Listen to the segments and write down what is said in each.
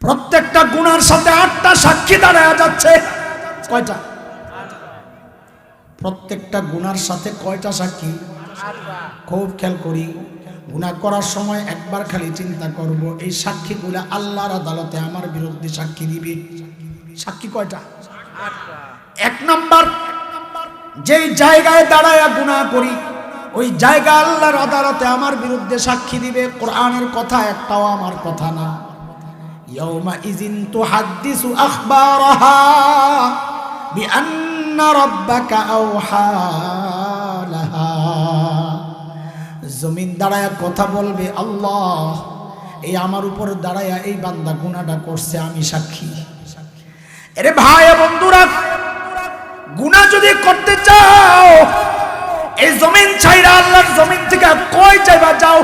প্রত্যেকটা গুণার সাথে আটটা সাক্ষী দাঁড়ায় যাচ্ছে। কয়টা? প্রত্যেকটা গুণার সাথে কয়টা সাক্ষী? খুব খেয়াল করি গুনাহ করার সময় একবার খালি চিন্তা করব, এই সাক্ষীগুলা আল্লাহর আদালতে আমার বিরুদ্ধে সাক্ষী দিবে। সাক্ষী কয়টা? এক নাম্বার, যেই জায়গায় দাঁড়ায় গুনাহ করি, ওই জায়গা আল্লাহর আদালতে আমার বিরুদ্ধে সাক্ষী দিবে। কোরআনের কথা একটাও আমার কথা না। ইজিন তুহাদ্দিসু আখবারাহা বিআন্না রাব্বাকা আওহা লাহা জমিন দাঁড়ায়া কথা বলবে, আল্লাহ এই আমার উপর দাঁড়ায়া এই বান্দা গুনাহটা করছে, আমি সাক্ষী। আরে ভাই বন্ধুরা গুণা যদি করতে চাও, এই জমিন ছাইরা আল্লাহর জমিন থেকে কই চাইবা? যাও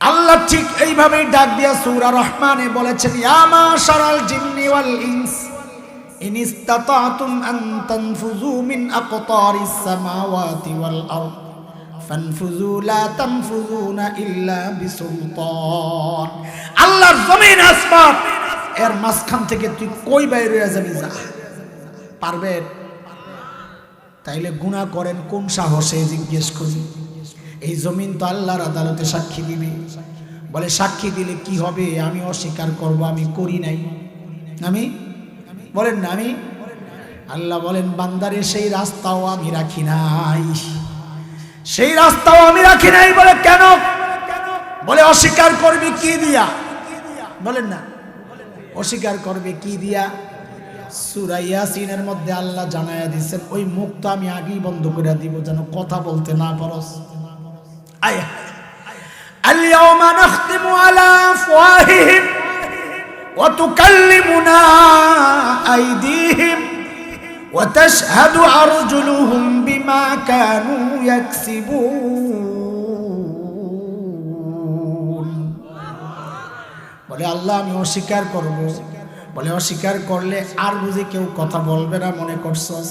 আল্লাহ ঠিক এইভাবেই ডাক দিয়া সূরা রহমানে বলেছেন, ইয়া মাশারাল জিন্নি ওয়াল ইনস, ইন ইসতাতাতুম আন তানফুযু মিন আকতারিস সামাওয়াতি ওয়াল আরদ, ফানফুযু লা তানফুযুনা ইল্লা বিসুলতান। আল্লাহর জমিন আসমান, এর মাঝখান থেকে তুই কই বাইরে যাবি? যা। পারবেন? তাইলে গুনাহ করেন, কোন সাহসে জিজ্ঞেস করি? এই জমিন তো আল্লাহর আদালতে সাক্ষী দিবে। বলে, সাক্ষী দিলে কি হবে? আমি অস্বীকার করব, আমি করি নাই। আমি? বলেন না, আমি? আল্লাহ বলেন, বান্দারে, সেই রাস্তাও আমি রাখি নাই। সেই রাস্তাও আমি রাখি নাই বলে কেন? বলে, অস্বীকার করবি কি দিয়া? বলেন না। অস্বীকার করবে কি দিয়া? সুরাইয়া সিনের মধ্যে আল্লাহ জানাইয়া দিচ্ছেন ওই মুখ তো আমি আগেই বন্ধ করে দিব যেন কথা বলতে না পারস। আয় اليوم نختم على أفواههم وتكلمنا أيديهم وتشهد أرجلهم بما كانوا يكسبون বলে আল্লাহ আমি অস্বীকার করব বলে অস্বীকার করলে আর বুঝে কেউ কথা বলবে না মনে করছস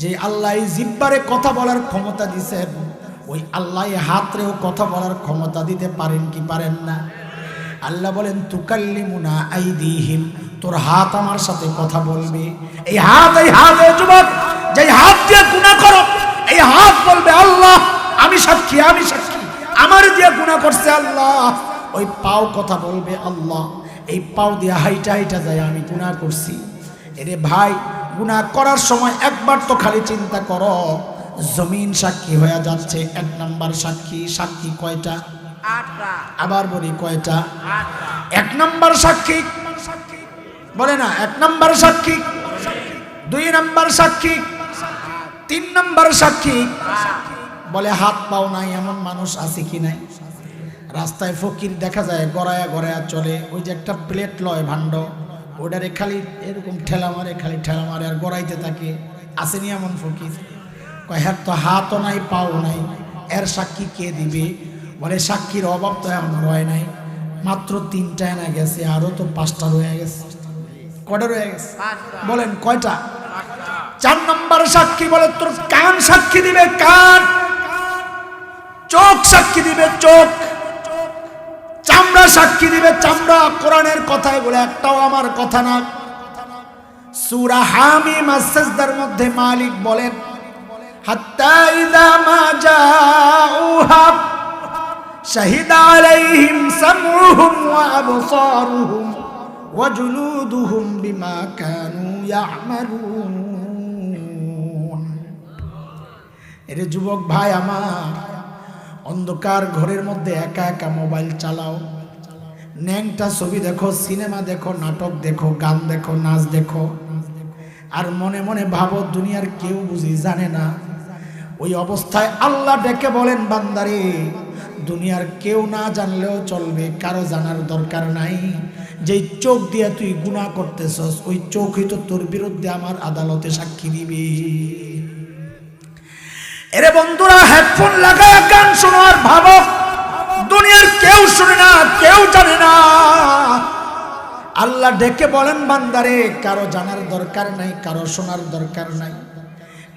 যে আল্লাহ এই জিব্বারে কথা বলার ক্ষমতা দিছেন ওই আল্লাহ হাতরেও কথা বলার ক্ষমতা দিতে পারেন কি পারেন না? আল্লাহ বলেন, তুকাল্লিমুনা আইদিহিম। তোর হাত আমার সাথে কথা বলবে। এই হাত এই হাত যুবক যে হাত দিয়ে গুনাহ করো, এই হাত বলবে, আল্লাহ, আমি সাক্ষী আমি সাক্ষী। আমার দিয়ে গুনাহ করছে আল্লাহ। ওই পাও কথা বলবে, আল্লাহ, এই পাও দিয়ে হাইটা হাইটা যায়, আমি গুনাহ করছি। এরে ভাই, গুনাহ করার সময় একবার তো খালি চিন্তা করো। জমিন সাক্ষী হয়ে যাচ্ছে এক নাম্বার সাক্ষী সাক্ষী কয়টা? আবার বলি কয়টা? এক নাম্বার সাক্ষী। বলে না এক নাম্বার সাক্ষী। দুই নাম্বার সাক্ষী। তিন নাম্বার সাক্ষী। বলে হাত পাও নাই এমন মানুষ আছে কি নাই? রাস্তায় ফকির দেখা যায় গড়ায়া গড়ায়া চলে। ওই যে একটা প্লেট লয় ভাণ্ড ওটারে খালি এরকম ঠেলা মারে খালি ঠেলা মারে আর গড়াইতে থাকে। আসেনি এমন ফকির? কয় হ্যাঁ তো হাতও নাই, পাও নাই, এর সাক্ষী কে দিবে? বলে, সাক্ষীর অভাব তো এমন রয় নাই, মাত্র তিনটা এনে গেছে, আরও তো পাঁচটা রয়ে গেছে। কটা রয়ে গেছে? বলেন, কয়টা? চার নম্বর সাক্ষী বলে, তোর কান সাক্ষী দিবে, কান, চোখ সাক্ষী দিবে, চোখ, চামড়া সাক্ষী দিবে, চামড়া কোরআনের কথায় বলে, একটাও আমার কথা না। সুরা হামিম আসসাজদার মধ্যে মালিক বলেন হাত্তা ইযা মা জাউহা شهد عليهم سمعهم وأبصارهم وجلودهم بما كانوا يعملون এরে যুবক ভাই আমার অন্ধকার ঘরের মধ্যে একা একা মোবাইল চালাও ন্যাংটা ছবি দেখো সিনেমা দেখো নাটক দেখো গান দেখো নাচ দেখো আর মনে মনে ভাবো দুনিয়ার কেউ বুঝি জানে না ওই অবস্থায় আল্লাহ ডেকে বলেন, বান্দারে, দুনিয়ার কেউ না জানলেও চলবে, কারও জানার দরকার নাই। যেই চোখ দিয়ে তুই গুণা করতেছস, ওই চোখই তো তোর বিরুদ্ধে আমার আদালতে সাক্ষী দিবি। এরে বন্ধুরা, হেডফোন লাগায় গান শোনো আর ভাবো, দুনিয়ার কেউ শুনে না, কেউ জানে না। আল্লাহ ডেকে বলেন, বান্দারে, কারও জানার দরকার নাই, কারও শোনার দরকার নাই।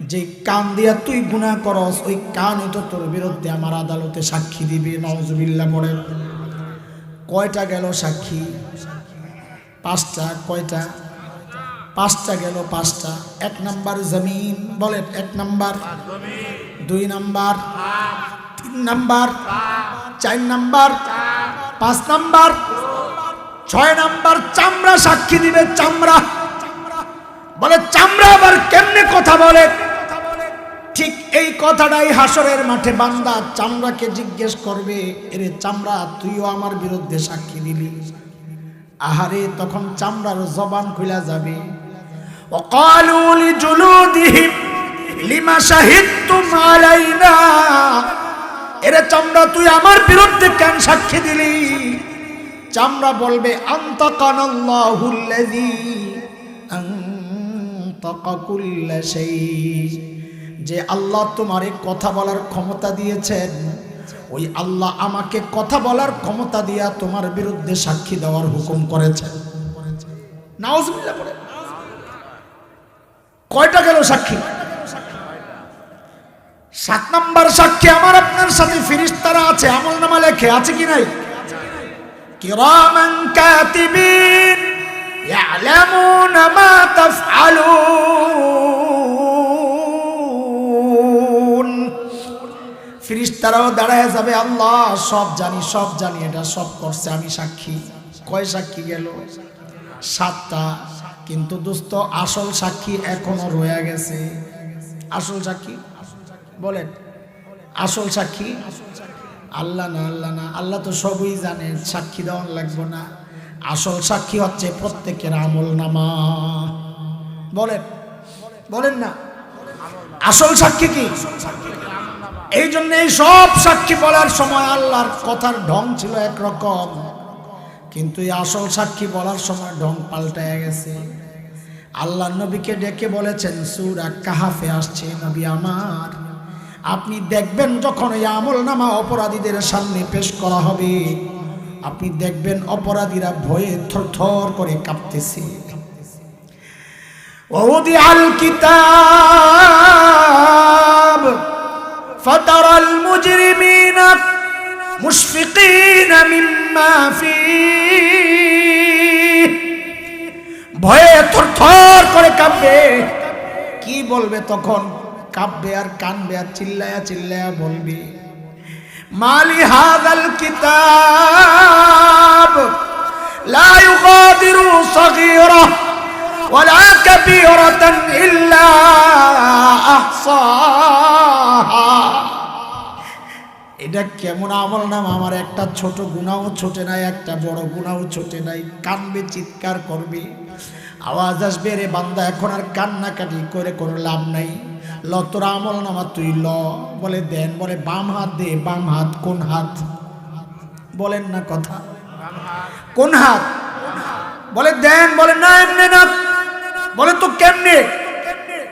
যে কান দিয়া তুই গুনাহ করস, ওই কানই তো তোর বিরুদ্ধে আমার আদালতে সাক্ষী দিবে, নওজুবিল্লাহ পড়ে কয়টা গেল সাক্ষী? পাঁচটা, কয়টা? পাঁচটা গেল পাঁচটা। এক নাম্বার জমিন, বলেন এক নাম্বার। দুই নাম্বার। তিন নাম্বার। চার নাম্বার। পাঁচ নাম্বার। ছয় নাম্বার, চামড়া সাক্ষী দিবে, চামড়া। বলে, চামড়া আবার কেমনে কথা বলে? ঠিক এই কথাটাই হাসরের মাঠে বান্দা চামড়াকে জিজ্ঞেস করবে এরে চামড়া তুইও আমার বিরুদ্ধে সাক্ষী দিলি আহারে তখন চামড়ার জবান খুলা যাবে وقالوا لجلودهم لما شهدتم علينا এরে চামড়া তুই আমার বিরুদ্ধে কেন সাক্ষী দিলি চামড়া বলবে আন্তাকানাল্লাহুল্লাযী আনতাকা কুল্লা শাই যে আল্লাহ তোমারে কথা বলার ক্ষমতা দিয়েছেন, ওই আল্লাহ আমাকে কথা বলার ক্ষমতা দিয়া তোমার বিরুদ্ধে সাক্ষী দেওয়ার হুকুম পড়ে। কয়টা গেল সাক্ষী? সাত নাম্বার সাক্ষী আমার আপনার সাথে ফিরিস্তারা আছে, আমল নামা লেখে, আছে কি নাই? কিরামান ফিরিস্তারাও দাঁড়ায় যাবে, আল্লাহ সব জানি সব জানি, এটা সব করছে, আমি সাক্ষী। কয় সাক্ষী গেল? সাতটা। কিন্তু দোস্ত, আসল সাক্ষী এখনও রয়ে গেছে। আসল সাক্ষী? বলেন। আসল সাক্ষী? আল্লাহ না আল্লাহ না। আল্লাহ তো সবই জানে, সাক্ষী দেওয়ান লাগবে না। আসল সাক্ষী হচ্ছে প্রত্যেকের আমল নামা। বলেন। বলেন না। আসল সাক্ষী কি? এই জন্য এই সব সাক্ষী বলার সময় আল্লাহর কথার ঢং ছিল একরকম। কিন্তু এই আসল সাক্ষী বলার সময় ঢং পাল্টা গেছে। আল্লাহ নবীকে ডেকে বলেছেন, সুরা কাহাফে আসছে নবী আমার। আপনি দেখবেন যখন এই আমল নামা অপরাধীদের সামনে পেশ করা হবে, আপনি দেখবেন অপরাধীরা ভয়ে থর থর করে কাঁপতেছে। ওদি আল فترى المجرمين মুশফিকিন মিম্মা ফিহ ভয়ে থরথর করে কাঁপবে কি বলবে তখন কাঁপবে আর কানবে আর চিল্লায়া চিল্লায়া বলবে মালি হাদাল কিতাব লা ইউগাদিরু সগীরা ولا كبيرة إلا أحصاها এটা কেমন আমল নাম আমার একটা ছোট গুণাও ছোটে নাই, একটা বড় গুণাও ছোটে নাই। কানবে, চিৎকার করবে, আওয়াজ আসবে, রে বান্দা, এখন আর কান্নাকাটি করে কোনো লাভ নাই। ল, তোর আমল নামা তুই ল। বলে দেন, বলে, বাম হাত দে, বাম হাত, কোন হাত? বলেন না কথা। কোন হাত? বলে দেন, বলে, না, এমনি না। বলে, তো কেমনে?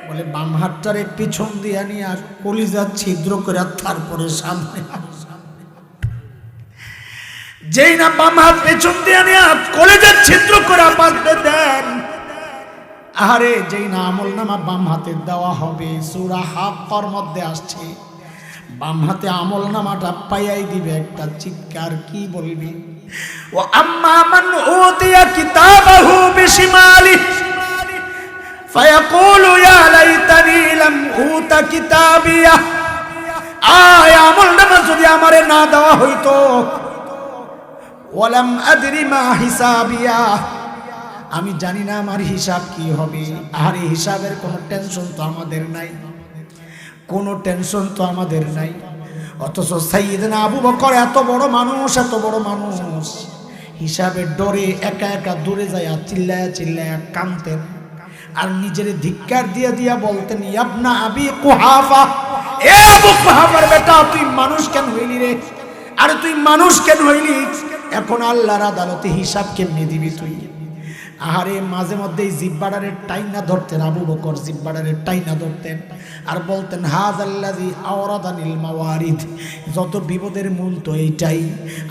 বলে, বাম হাতটারে পিছন দিয়ে নিয়ে আর কলিজা ছিদ্র করে তারপরে সামনে যেই না বাম হাত পেছন দিয়ে নিয়ে কলিজা ছিদ্র করে বাঁধবে দেন। আরে যেই না আমল নামা বাম হাতে দেওয়া হবে, সুরা হাক্কর মধ্যে আসছে। বাম হাতে আমল নামাটা পাইয়াই দিবে একটা চিৎকার, কি বলবি? ও আম্মা মান উতিয়া কিতাবাহু বিশিমালিহি। فيقول يا ليتني لم اوت كتابيه আয় আমল নামা যদি আমারে না দেওয়া হইতো ওয়ালাম আদরি মা হিসাবিয়া আমি জানি না আমার হিসাব কি হবে আর এই হিসাবের কোনো টেনশন তো আমাদের নাই কোনো টেনশন তো আমাদের নাই অথচ সাইয়েদনা আবু বকর এত বড় মানুষ এত বড় মানুষ হিসাবের ডরে একা একা দূরে যায় চিল্লায়া চিল্লায়া কামতেন আর নিজের ধিক্কার দিয়ে দিয়া বলতেন, ইয়াবনা আবি কুহাফা। এ আবু কুহাফার বেটা, তুই মানুষ কেন হইলি রে? আর তুই মানুষ কেন হইলি? এখন আল্লাহর আদালতে হিসাব কেমনে দিবি তুই? আহারে, মাঝে মধ্যেই জিব্বাডারের টাইনা ধরতেন, আবু বকর জিব্বাডারের টাইনা ধরতেন। আর বলতেন হাজ মাওয়ারিদ, যত বিপদের মূল তো এইটাই।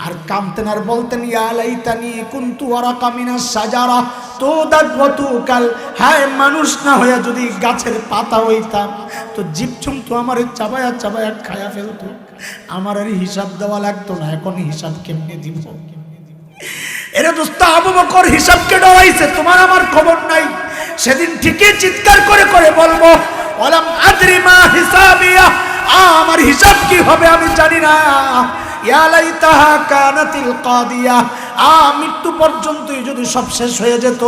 আর কামতেন আর বলতেন ইয়ালাইতানি কুনতু সাজারা তো দাগবতু কাল হায়, মানুষ না হইয়া যদি গাছের পাতা হইতাম, তো জীবচুম তো আমার চাবায়া চাবায়া খায়া ফেলতো। আমার আর হিসাব দেওয়া লাগতো না, এখন হিসাব কেমনে দিব কেমনে দিব? এরে দোস্ত আবু বকর হিসাবকে ডরাইছে, তোমার আমার খবর নাই। সেদিন ঠিকই চিৎকার করে করে বলব ওলাম আদ্রি মা হিসাবিয়া আমার হিসাব কি হবে আমি জানি না। ইয়া লাইতাহা কানাতিল কাদিয়া, আ, মৃত্যু পর্যন্তই যদি সব শেষ হয়ে যেত।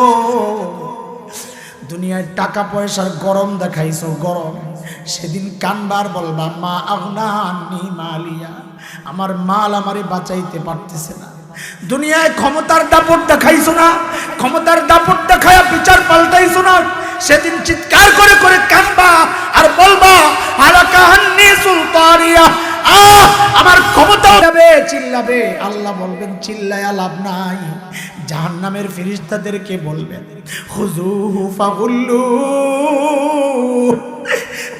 দুনিয়ায় টাকা পয়সার গরম দেখাইছো, গরম। সেদিন কানবার বলবা, মা আগনা মালিয়া, আমার মাল আমারে বাঁচাইতে পারতেছে না। দুনিয়ায় ক্ষমতার দাপট দেখাইছো না, ক্ষমতার দাপট দেখায়া বিচার পাল্টাইছো না। সেদিন চিৎকার করে করে কানবা আর বলবা হালাকা হান্নি সুলতানিয়া। আহ, আমার ক্ষমতা যাবে, চিল্লাবে। আল্লাহ বলবেন, চিল্লায়া লাভ নাই। জাহান্নামের ফিরিস্তাদেরকে বলবেন, হুজুহু ফাগুল্লু।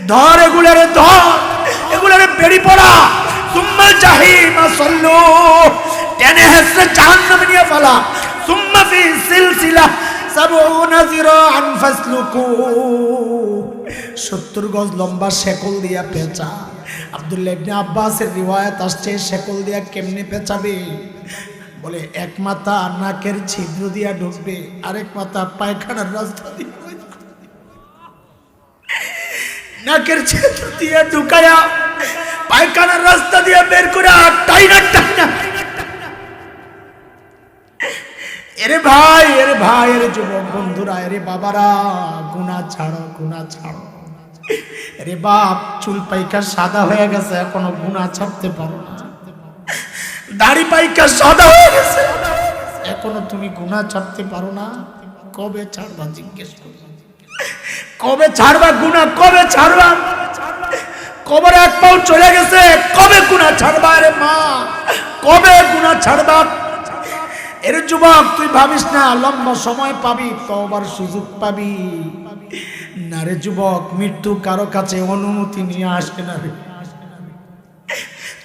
ধর এগুলারে ধর। এগুলারে বেরি পড়া। সুম্মা জাহিমা সল্লু। টেনে হেসে জাহান্নামে নিয়ে সুম্মা ফি সিলসিলা ফাসলুকু। 70 গজ লম্বা শেকল দিয়া পেঁচা। আব্দুল্লাহ ইবনে আব্বাসের রিওয়ায়াত আসছে, শেকল দিয়া কেমনে পেঁচাবে? বলে, এক মাথা নাকের ছিদ্র দিয়া ঢুকবে, আরেক মাথা পায়খানার রাস্তা দিয়ে নাকের ছিদ্র দিয়ে ঢুকায়া পায়খানার রাস্তা দিয়ে বের করে আর টাইনা টাইনা এরে ভাই এরে ভাই, এরে যুবক বন্ধুরা, এরে বাবারা গুনা ছাড়ো গুনা ছাড়ো। এরে বাপ, চুল পাইকা সাদা হয়ে গেছে, এখনও গুনা ছাড়তে পারো না। দাড়ি পাইকা সাদা হয়ে গেছে, এখনও তুমি গুনা ছাড়তে পারো না। কবে ছাড়বা, জিজ্ঞেস করি। কবে ছাড়বা গুনা কবে ছাড়বা? কবর এক পাও চলে গেছে, কবে গুনা ছাড়বা রে মা? কবে গুনা ছাড়বা? এর যুবক তুই ভাবিস না, লম্বা সময় পাবি তবার সুযোগ পাবি। না রে যুবক, মৃত্যু কারও কাছে অনুমতি নিয়ে আসবে না রে।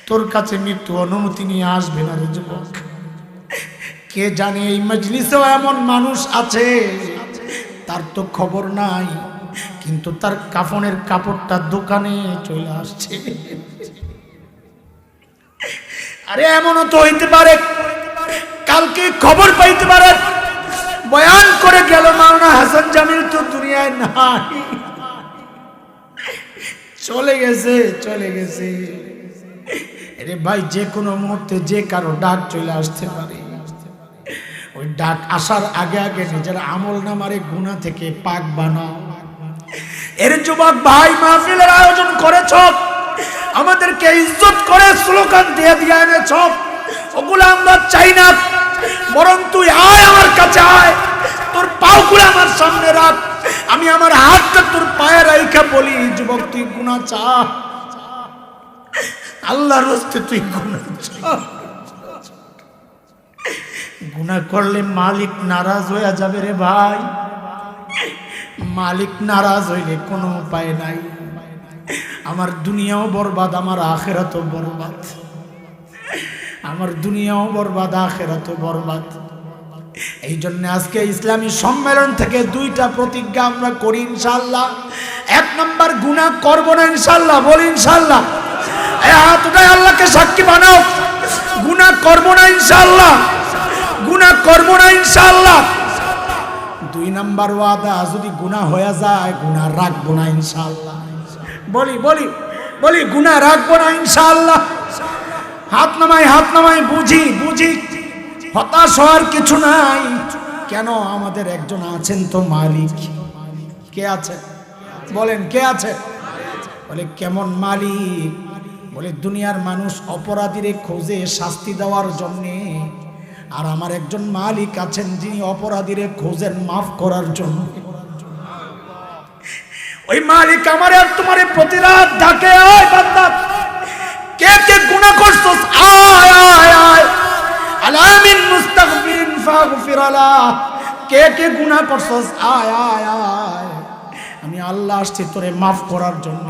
তোর কাছে মৃত্যু অনুমতি নিয়ে আসবে না রে যুবক। কে জানে এই মজলিসেও এমন মানুষ আছে? তার তো খবর নাই, কিন্তু তার কাফনের কাপড়টা দোকানে চলে আসছে। আরে এমনও তো হইতে পারে কালকে খবর পাইতে পারে বয়ান করে গেল মাওনা হাসান জামিল, তো দুনিয়ায় নাই। চলে গেছে চলে গেছে। আরে ভাই, যে কোনো মুহূর্তে যে কারও ডাক চলে আসতে পারে। ওই ডাক আসার আগে আগে নিজের আমল নামারে গুণা থেকে পাক বানাও। এর যুবক ভাই মাহফিলের আয়োজন করেছ। আমাদেরকে ইজ্জত করে স্লোগান দিয়ে দিয়ে এনেছ। ওগুলো আমরা চাই না। বরং তুই আয় আমার কাছে আয়। তোর পাওগুলো আমার সামনে রাখ। আমি আমার হাতটা তোর পায়ে রাইখা বলি যুবক, তুই গুণা চা। আল্লাহর হস্তে তুই গুণা চা। গুণা করলে মালিক নারাজ হয়ে যাবে রে ভাই। মালিক নারাজ হইলে কোনো উপায় নাই। আমার দুনিয়াও বরবাদ, আমার আখেরাতও বরবাদ। আমার দুনিয়াও বরবাদ, আখেরাতও বরবাদ। এই জন্য আজকে ইসলামী সম্মেলন থেকে দুইটা প্রতিজ্ঞা আমরা করি ইনশাল্লাহ এক নম্বর গুণা করব না ইনশাল্লাহ বলি ইনশাল্লাহ উঠায় আল্লাহকে সাক্ষী বানাও। গুণা করব না ইনশাল্লাহ গুণা করব না ইনশাল্লাহ দুই নাম্বার ওয়াদা, যদি গুণা হয়ে যায় গুণা রাখব না ইনশাল্লাহ বলি বলি বলি গুণা রাখব না ইনশাল্লাহ হাত নামাই হাত নামাই, বুঝি বুঝি। হতাশ হওয়ার কিছু নাই। কেন আমাদের একজন আছেন তো মালিক? কে আছে? বলেন, কে আছে? বলে, কেমন মালিক? বলে, দুনিয়ার মানুষ অপরাধীরে খোঁজে শাস্তি দেওয়ার জন্যে। আর আমার একজন মালিক আছেন যিনি অপরাধীরে খোঁজেন মাফ করার জন্য। ওই মালিক আমার আর তোমার প্রতিরাত ডাকে কে কে গুনাহ করছস আয় আয় আয়। আলামিন মুস্তাগফিরিন ফাগফির আলা। কে কে গুনাহ করছস? আয় আয় আয়। আমি আল্লাহ আসছি তোরে মাফ করার জন্য।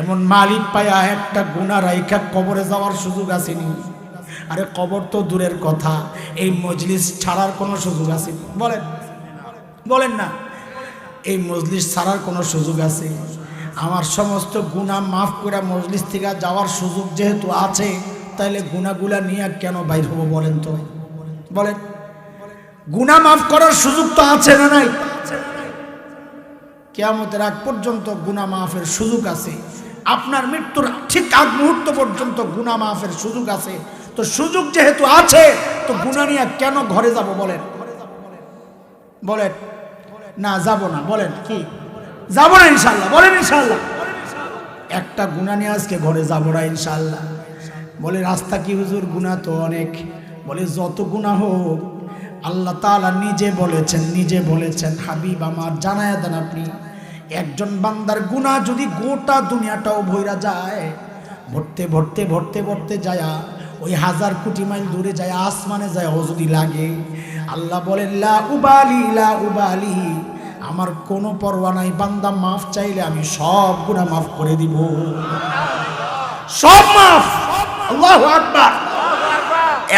এমন মালিক পায়া একটা গুনাহ রাইখা কবরে যাওয়ার সুযোগ আসেনি। আরে কবর তো দূরের কথা, এই মজলিস ছাড়ার কোনো সুযোগ আছে বলেন বলেন না। এই মজলিস ছাড়ার কোনো সুযোগ আছে আমার সমস্ত গুণা মাফ করে মজলিস থেকে যাওয়ার সুযোগ যেহেতু আছে তাহলে গুণাগুলা নিয়ে কেন বাইর হব বলেন তো? বলেন। গুনাহ মাফ করার সুযোগ তো আছে না নাই? কেয়ামতের আগ পর্যন্ত গুনা মাফের সুযোগ আছে। আপনার মৃত্যুর ঠিক আগ মুহূর্ত পর্যন্ত গুণা মাফের সুযোগ আছে। তো সুযোগ যেহেতু আছে, তো গুনা নিয়ে কেন ঘরে যাব বলেন? বলেন। না, যাব না। বলেন, কি? যাব না ইনশাল্লাহ বলেন ইনশাল্লাহ একটা গুণা নিয়ে আজকে ঘরে যাব না ইনশাল্লাহ বলে, রাস্তা কি হুজুর? গুণা তো অনেক। বলে, যত গুণা হোক, আল্লাহ তাআলা নিজে বলেছেন নিজে বলেছেন, হাবিব আমার, জানায় দেন আপনি। একজন বান্দার গুণা যদি গোটা দুনিয়াটাও ভৈরা যায়, ভরতে ভরতে ভরতে ভরতে যায়া, ওই হাজার কোটি মাইল দূরে যায়, আসমানে যায় ও যদি লাগে, আল্লাহ বলেন, লা উবালি লা উবালি। আমার কোনো পরোয়া নাই, বান্দা মাফ চাইলে আমি সব গুণা মাফ করে দিব। সব মাফ। আল্লাহু আকবার।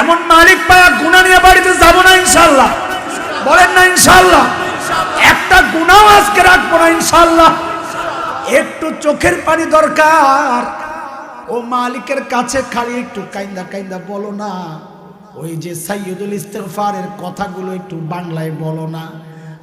এমন মালিক পায়া গুণা নিয়ে বাড়িতে যাব না ইনশাল্লাহ বলেন না ইনশাল্লাহ একটা গুণাও আজকে রাখব না ইনশাল্লাহ একটু চোখের পানি দরকার। ও মালিকের কাছে খালি একটু কাইন্দা কাইন্দা বলো না। ওই যে সাইয়দুল ইস্তেগফারের কথাগুলো একটু বাংলায় বলো না।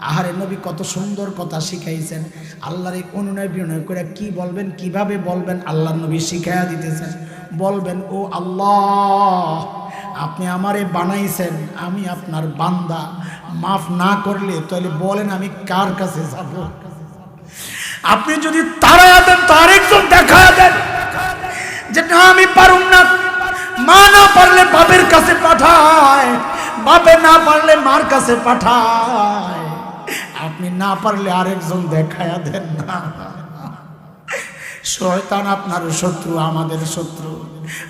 আহারে নবী কত সুন্দর কথা শিখাইছেন। আল্লাহর এই অনুনয় বিনয় করে কি বলবেন, কীভাবে বলবেন, আল্লাহ নবী শিখাইয়া দিতেছেন। বলবেন, ও আল্লাহ, আপনি আমারে বানাইছেন, আমি আপনার বান্দা। মাফ না করলে তাহলে বলেন আমি কার কাছে যাব? আপনি যদি তারা দেন তার আরেকজন দেখা দেন। যে না, আমি পারুম না। মা না পারলে বাপের কাছে পাঠায়, বাপে না পারলে মার কাছে পাঠায়। আপনি না পারলে আরেকজন দেখায়া দেন না। শয়তান আপনার শত্রু, আমাদের শত্রু।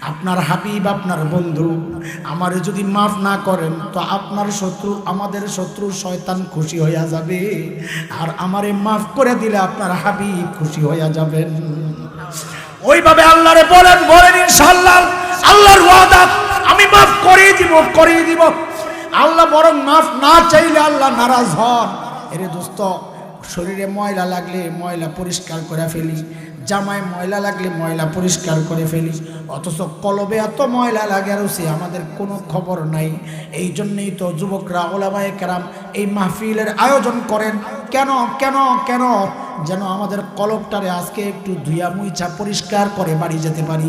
আপনার হাবিব, আপনার বন্ধু। আমার যদি মাফ না করেন, তো আপনার শত্রু, আমাদের শত্রু শয়তান খুশি হইয়া যাবে। আর আমারে মাফ করে দিলে আপনার হাবিব খুশি হইয়া যাবেন। ওইভাবে আল্লাহরে বলেন বলেন ইনশাআল্লাহ, আল্লাহর ওয়াদা, আমি মাফ করিয়ে দিব করিয়ে দিব। আল্লাহ বরং মাফ না চাইলে আল্লাহ নারাজ হন। এরে দোস্ত, শরীরে ময়লা লাগলে ময়লা পরিষ্কার করে ফেলি, জামায় ময়লা লাগলে ময়লা পরিষ্কার করে ফেলি, অথচ কলবে এত ময়লা লাগে আর সে আমাদের কোনো খবর নাই। এই জন্যই তো যুবকরা, ওলামায়ে কেরাম এই মাহফিলের আয়োজন করেন। কেন কেন কেন? যেন আমাদের কলবটারে আজকে একটু ধুয়া মুইছা পরিষ্কার করে বাড়ি যেতে পারি।